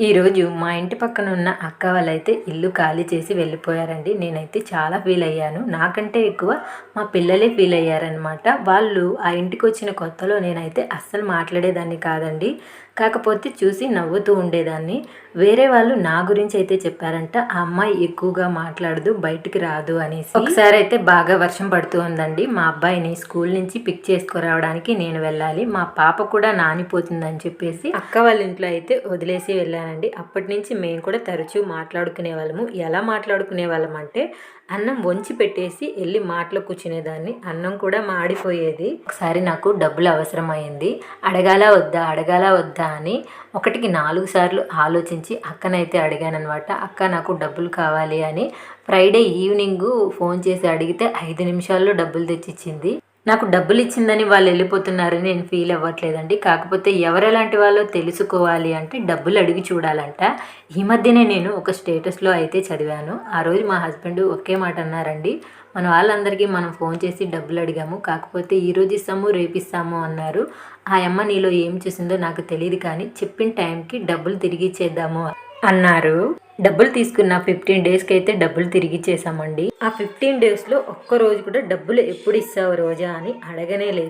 ఈరోజు మా ఇంటి పక్కన ఉన్న అక్క వాళ్ళైతే ఇల్లు ఖాళీ చేసి వెళ్ళిపోయారండి. నేనైతే చాలా ఫీల్ అయ్యాను. నాకంటే ఎక్కువ మా పిల్లలే ఫీల్ అయ్యారనమాట వాళ్ళు ఆ ఇంటికి వచ్చిన కొత్తలో నేనైతే అస్సలు మాట్లాడేదాన్ని కాదండి. కాకపోతే చూసి నవ్వుతూ ఉండేదాన్ని. వేరే వాళ్ళు నా గురించి అయితే చెప్పారంట ఆ అమ్మాయి ఎక్కువగా మాట్లాడదు బయటికి రాదు అనేసి. ఒకసారి అయితే బాగా వర్షం పడుతూ ఉందండి. మా అబ్బాయిని స్కూల్ నుంచి పిక్ చేసుకురావడానికి నేను వెళ్ళాలి. మా పాప కూడా నానిపోతుందని చెప్పేసి అక్క వాళ్ళ ఇంట్లో అయితే వదిలేసి వెళ్ళాను. వెళ్ళానండి అప్పటి నుంచి మేము కూడా తరచూ మాట్లాడుకునే వాళ్ళము. ఎలా మాట్లాడుకునే వాళ్ళం అంటే అన్నం వంచి పెట్టేసి వెళ్ళి మాటలో కూర్చునేదాన్ని. అన్నం కూడా మాడిపోయేది. ఒకసారి నాకు డబ్బులు అవసరమైంది అడగాల వద్దా అడగాల వద్దా అని ఒకటికి నాలుగు సార్లు ఆలోచించి అక్కనైతే అడిగానమాట అక్క నాకు డబ్బులు కావాలి అని. ఫ్రైడే ఈవినింగ్ ఫోన్ చేసి అడిగితే ఐదు నిమిషాల్లో డబ్బులు తెచ్చిచ్చింది. నాకు డబ్బులు ఇచ్చిందని వాళ్ళు వెళ్ళిపోతున్నారని నేను ఫీల్ అవ్వట్లేదండి. కాకపోతే ఎవరెలాంటి వాళ్ళో తెలుసుకోవాలి అంటే డబ్బులు అడిగి చూడాలంట. ఈ మధ్యనే నేను ఒక స్టేటస్లో అయితే చదివాను. ఆ రోజు మా హస్బెండ్ ఒకే మాట అన్నారండి. మన వాళ్ళందరికీ మనం ఫోన్ చేసి డబ్బులు అడిగాము కాకపోతే ఈ రోజు ఇస్తాము రేపిస్తాము అన్నారు. ఆ అమ్మ నీలో ఏం చేసిందో నాకు తెలియదు కానీ చెప్పిన టైంకి డబ్బులు తిరిగి ఇచ్చేద్దాము అన్నారు. డబ్బులు తీసుకున్న ఫిఫ్టీన్ డేస్కి అయితే డబ్బులు తిరిగి ఇచ్చేసామండి. ఆ ఫిఫ్టీన్ డేస్లో ఒక్క రోజు కూడా డబ్బులు ఎప్పుడు ఇస్తావు రోజా అని అడగనే లేదు.